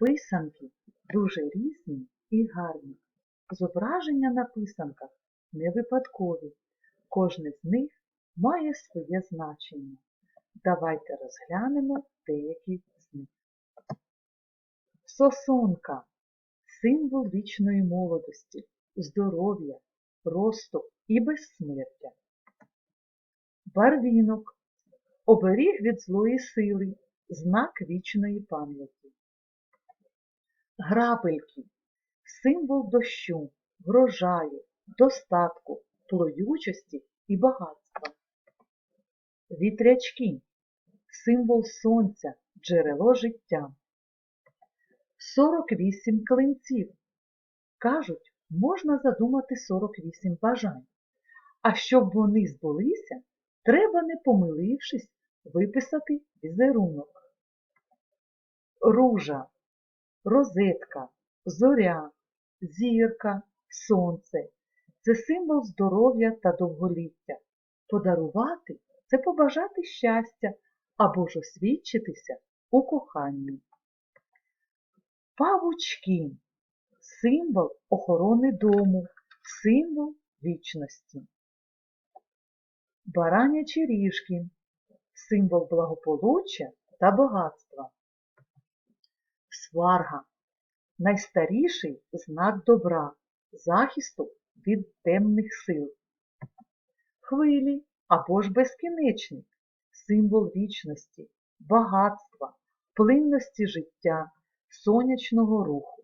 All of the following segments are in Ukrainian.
Писанки дуже різні і гарні. Зображення на писанках не випадкові. Кожне з них має своє значення. Давайте розглянемо деякі з них. Сосонка символ вічної молодості, здоров'я, росту і безсмертя. Барвінок оберіг від злої сили, знак вічної пам'яті. Грабельки символ дощу, врожаю, достатку, плодючості і багатства. Вітрячки символ сонця, джерело життя. 48 клинців. Кажуть, можна задумати 48 бажань. А щоб вони збулися, треба, не помилившись, виписати візерунок. Ружа, розетка, зоря, зірка, сонце це символ здоров'я та довголіття. Подарувати це побажати щастя або ж освідчитися у коханні. Павучки символ охорони дому, символ вічності. Баранячі ріжки символ благополуччя та багатства. Сварга найстаріший знак добра, захисту від темних сил. Хвилі або ж безкінечник символ вічності, багатства, плинності життя, сонячного руху.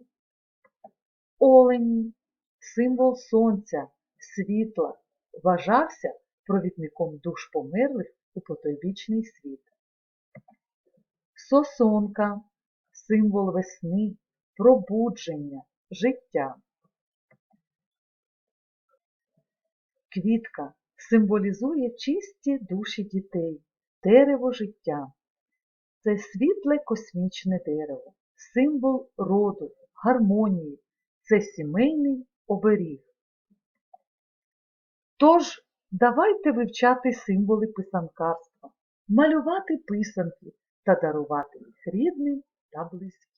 Олені символ сонця, світла, вважався провідником душ померлих у потойбічний світ. Сосонка символ весни, пробудження, життя. Квітка символізує чисті душі дітей, дерево життя. Це світле космічне дерево, символ роду, гармонії, це сімейний оберіг. Тож, давайте вивчати символи писанкарства, малювати писанки та дарувати їх рідним та близьким.